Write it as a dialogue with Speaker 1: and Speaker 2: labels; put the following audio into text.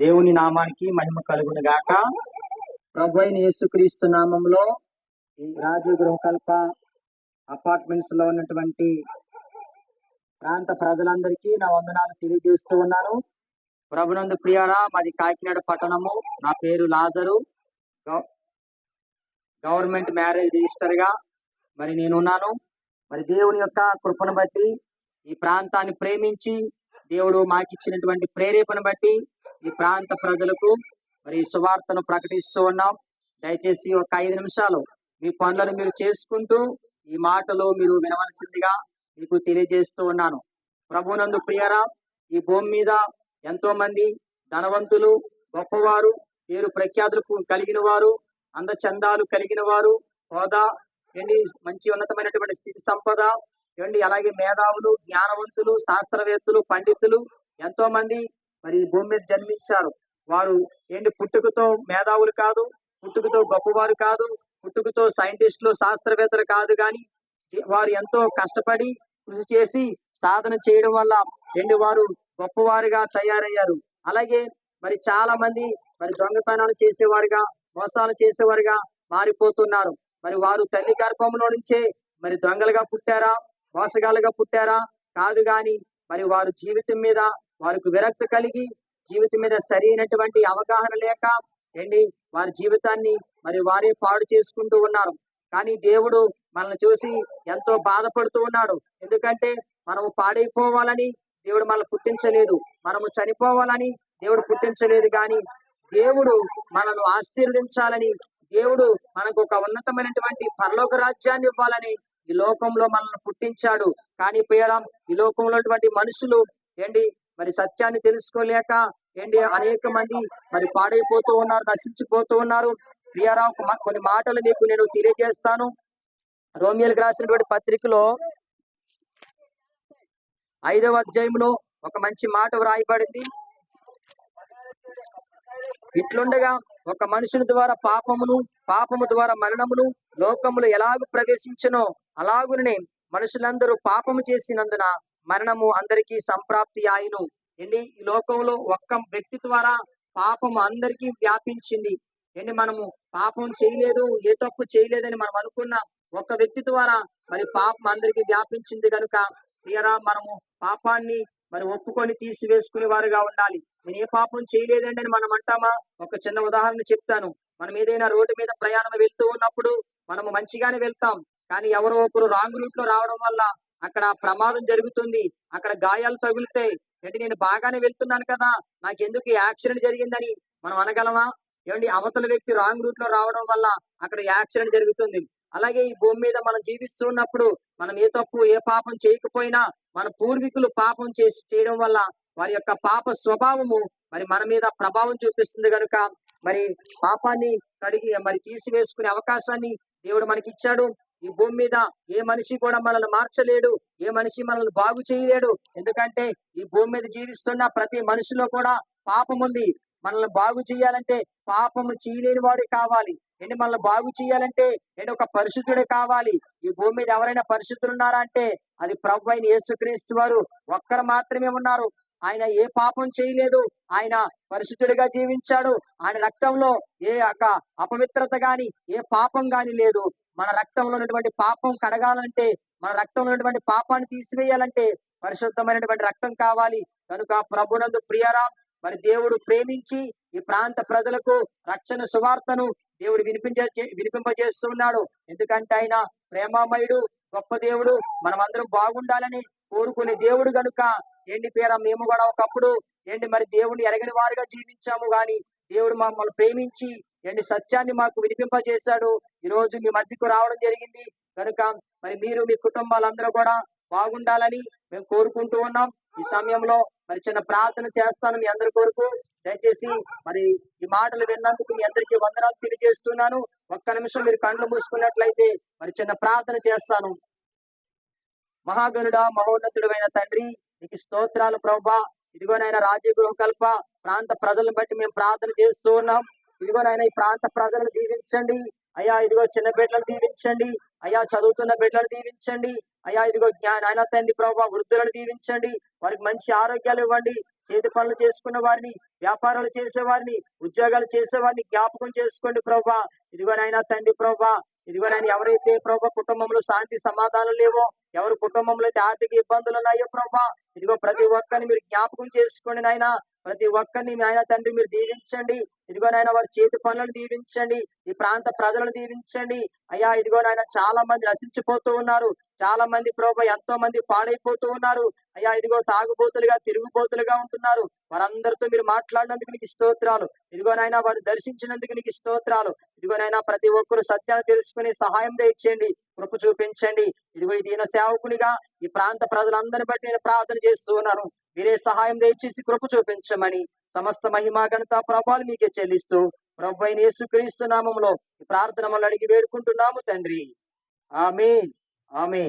Speaker 1: దేవుని నామానికి మహిమ కలుగును గాక. ప్రభు అయిన యేసుక్రీస్తు నామంలో ఈ రాజీవ్ గృహకల్ప అపార్ట్మెంట్స్లో ఉన్నటువంటి ప్రాంత ప్రజలందరికీ నా వందనాలు తెలియజేస్తూ ఉన్నాను. ప్రభునందు ప్రియారా మాది కాకినాడ పట్టణము. నా పేరు లాజరు. గవర్నమెంట్ మ్యారేజ్ రిజిస్టర్గా మరి నేనున్నాను. మరి దేవుని యొక్క కృపను బట్టి ఈ ప్రాంతాన్ని ప్రేమించి దేవుడు మాకిచ్చినటువంటి ప్రేరేపణ బట్టి ఈ ప్రాంత ప్రజలకు మరి సువార్తను ప్రకటిస్తూ ఉన్నాం. దయచేసి ఒక ఐదు నిమిషాలు మీ పనులను మీరు చేసుకుంటూ ఈ మాటలు మీరు వినవలసిందిగా మీకు తెలియజేస్తూ ఉన్నాను. ప్రభునందు ప్రియరా ఈ భూమి మీద ఎంతో మంది ధనవంతులు గొప్పవారు పేరు ప్రఖ్యాతులు కలిగిన వారు అందచందాలు కలిగిన వారు హోదా ఏంటి మంచి ఉన్నతమైనటువంటి స్థితి సంపద ఏంటి అలాగే మేధావులు జ్ఞానవంతులు శాస్త్రవేత్తలు పండితులు ఎంతో మంది మరి ఈ భూమి మీద జన్మించారు. వారు ఏంటి పుట్టుకతో మేధావులు కాదు పుట్టుకతో గొప్పవారు కాదు పుట్టుకతో సైంటిస్టులు శాస్త్రవేత్తలు కాదు కానీ వారు ఎంతో కష్టపడి కృషి చేసి సాధన చేయడం వల్ల రెండు వారు గొప్పవారుగా తయారయ్యారు. అలాగే మరి చాలా మంది మరి దొంగతనాలు చేసేవారుగా మోసాలు చేసేవారుగా మారిపోతున్నారు. మరి వారు తల్లి గర్భంలో నుంచే మరి దొంగలుగా పుట్టారా మోసగాళ్ళుగా పుట్టారా? కాదు గాని మరి వారు జీవితం మీద వారికి విరక్తి కలిగి జీవితం మీద సరైనటువంటి అవగాహన లేక ఏంటి వారి జీవితాన్ని మరి వారే పాడు చేసుకుంటూ ఉన్నారు. కానీ దేవుడు మనల్ని చూసి ఎంతో బాధపడుతూ ఉన్నాడు. ఎందుకంటే మనము పాడైపోవాలని దేవుడు మనల్ని పుట్టించలేదు. మనము చనిపోవాలని దేవుడు పుట్టించలేదు. కానీ దేవుడు మనను ఆశీర్వదించాలని దేవుడు మనకు ఒక ఉన్నతమైనటువంటి పరలోక రాజ్యాన్ని ఇవ్వాలని ఈ లోకంలో మనల్ని పుట్టించాడు. కానీ ప్రియరాం ఈ లోకంలో ఉన్నటువంటి మనుషులు ఏంటి మరి సత్యాన్ని తెలుసుకోలేక ఏంటి అనేక మంది మరి పాడైపోతూ ఉన్నారు నశించిపోతూ ఉన్నారు. ప్రియరావు కొన్ని మాటలు మీకు నేను తెలియజేస్తాను. రోమియోలకు రాసినటువంటి పత్రికలో ఐదవ అధ్యాయంలో ఒక మంచి మాట వ్రాయబడింది. ఇట్లుండగా ఒక మనుషుని ద్వారా పాపమును పాపము ద్వారా మరణమును లోకములు ఎలాగు ప్రవేశించునో అలాగునే మనుషులందరూ పాపము చేసినందున మరణము అందరికీ సంప్రాప్తి ఆయును ఏంటి? ఈ లోకంలో ఒక్క వ్యక్తి ద్వారా పాపము అందరికీ వ్యాపించింది. ఏంటి? మనము పాపం చేయలేదు ఏ తప్పు చేయలేదని మనం అనుకున్న ఒక్క వ్యక్తి ద్వారా మరి పాపం అందరికీ వ్యాపించింది కనుక తీరా మనము పాపాన్ని మరి ఒప్పుకొని తీసివేసుకునే వారుగా ఉండాలి. నేను ఏ పాపం చేయలేదండి అని మనం అంటామా? ఒక చిన్న ఉదాహరణ చెప్తాను. మనం ఏదైనా రోడ్డు మీద ప్రయాణం వెళ్తూ ఉన్నప్పుడు మనము మంచిగానే వెళ్తాం. కానీ ఎవరో ఒకరు రాంగ్ రూట్లో రావడం వల్ల అక్కడ ప్రమాదం జరుగుతుంది. అక్కడ గాయాలు తగులుతాయి. అంటే నేను బాగానే వెళ్తున్నాను కదా. నాకు ఎందుకు యాక్సిడెంట్ జరిగిందని మనం అనగలమా? ఏమండి అవతల వ్యక్తి రాంగ్ రూట్లో రావడం వల్ల అక్కడ యాక్సిడెంట్ జరుగుతుంది. అలాగే ఈ భూమి మీద మనం జీవిస్తున్నప్పుడు మనం ఏ తప్పు ఏ పాపం చేయకపోయినా మన పూర్వీకులు పాపం చేసి చేయడం వల్ల వారి యొక్క పాప స్వభావము మరి మన మీద ప్రభావం చూపిస్తుంది కనుక మరి పాపాన్ని కడిగి మరి తీసివేసుకునే అవకాశాన్ని దేవుడు మనకి ఇచ్చాడు ఈ భూమి మీద ఏ మనిషి కూడా మనల్ని మార్చలేడు ఏ మనిషి మనల్ని బాగు చేయలేడు. ఎందుకంటే ఈ భూమి మీద జీవిస్తున్న ప్రతి మనిషిలో కూడా పాపం ఉంది. మనల్ని బాగు చేయాలంటే పాపము చేయలేని వాడే కావాలి. ఏంటి? మనల్ని బాగు చేయాలంటే ఏంటి? ఒక పరిశుద్ధుడే కావాలి. ఈ భూమి మీద ఎవరైనా పరిశుద్ధులు ఉన్నారా అంటే అది ప్రభు అయిన యేసుక్రీస్తు వారు. ఒక్కరు మాత్రమే ఉన్నారు. ఆయన ఏ పాపం చేయలేదు. ఆయన పరిశుద్ధుడిగా జీవించాడు. ఆయన రక్తంలో ఏ యొక్క అపవిత్రత గాని ఏ పాపం గాని లేదు. మన రక్తంలో ఉన్నటువంటి పాపం కడగాలంటే మన రక్తంలో ఉన్నటువంటి పాపాన్ని తీసివేయాలంటే పరిశుద్ధమైనటువంటి రక్తం కావాలి. కనుక ప్రభునందు ప్రియరా మరి దేవుడు ప్రేమించి ఈ ప్రాంత ప్రజలకు రక్షణ సువార్తను దేవుడు వినిపించే వినిపింపజేస్తున్నాడు. ఎందుకంటే ఆయన ప్రేమామయుడు గొప్ప దేవుడు. మనమందరం బాగుండాలని కోరుకునే దేవుడు గనుక ఏంటి పేర మేము కూడా ఒకప్పుడు ఏంటి మరి దేవుడిని ఎరగని వారుగా జీవించాము. గాని దేవుడు మమ్మల్ని ప్రేమించి ఏంటి? సత్యాన్ని మాకు వినిపింపజేశాడు. ఈ రోజు మీ మధ్యకు రావడం జరిగింది. కనుక మరి మీరు మీ కుటుంబాలందరూ కూడా బాగుండాలని మేము కోరుకుంటూ ఉన్నాం. ఈ సమయంలో మరి చిన్న ప్రార్థన చేస్తాను మీ అందరి కొరకు. దయచేసి మరి ఈ మాటలు విన్నందుకు మీ అందరికీ వందనాలు తెలియజేస్తున్నాను. ఒక్క నిమిషం మీరు కళ్ళు మూసుకున్నట్లయితే మరి చిన్న ప్రార్థన చేస్తాను. మహాగరుడ మహోన్నతుడమైన తండ్రి నీకు స్తోత్రాలు ప్రభా. ఇదిగోనైనా రాజ్య గృహకల్ప ప్రాంత ప్రజలను బట్టి మేము ప్రార్థన చేస్తూ ఉన్నాం. ఇదిగోనైనా ఈ ప్రాంత ప్రజలను దీవించండి. అయ్యా ఇదిగో చిన్న బిడ్డలను దీవించండి. అయ్యా చదువుతున్న బిడ్డలను దీవించండి. అయ్యా ఇదిగో జ్ఞాన ఆయన తండ్రి ప్రభావ వృద్ధులను దీవించండి. వారికి మంచి ఆరోగ్యాలు ఇవ్వండి. చేతి పనులు చేసుకున్న వారిని వ్యాపారాలు చేసేవారిని ఉద్యోగాలు చేసేవారిని జ్ఞాపకం చేసుకోండి ప్రభా. ఇదిగోనైనా తండ్రి ప్రభా. ఇదిగోనైనా ఎవరైతే ప్రభా కుటుంబంలో శాంతి సమాధానం లేవో ఎవరి కుటుంబంలో అయితే ఆర్థిక ఇబ్బందులు ఉన్నాయో ప్రభా? ఇదిగో ప్రతి ఒక్కరిని మీరు జ్ఞాపకం చేసుకోండి నాయన. ప్రతి ఒక్కరిని నాయన తండ్రి మీరు దీవించండి. ఇదిగో నాయన వారి చేతి పనులను దీవించండి. ఈ ప్రాంత ప్రజలను దీవించండి. అయ్యా ఇదిగో నాయన చాలా మంది నశించిపోతూ ఉన్నారు. చాలా మంది ప్రభా ఎంతో మంది పాడైపోతూ ఉన్నారు. అయ్యా ఇదిగో తాగుబోతులుగా తిరుగుబోతులుగా ఉంటున్నారు. వారందరితో మీరు మాట్లాడినందుకు నీకు స్తోత్రాలు. ఇదిగో నాయన వారు దర్శించినందుకు నీకు స్తోత్రాలు. ఇదిగో నాయన ప్రతి ఒక్కరు సత్యాన్ని తెలుసుకునే సహాయం దయచేయండి. కృప చూపించండి. ఇదిగో దీన సేవకునిగా ఈ ప్రాంత ప్రజలందరిని బట్టి నేను ప్రార్థన చేస్తున్నాను మీరే సహాయం దయచేసి కృప చూపించమని సమస్త మహిమా గణత ప్రభాలు మీకే చెల్లిస్తూ ప్రభు అయిన యేసుక్రీస్తు నామంలో ఈ ప్రార్థన అడిగి వేడుకుంటున్నాము తండ్రి. ఆమె ఆమె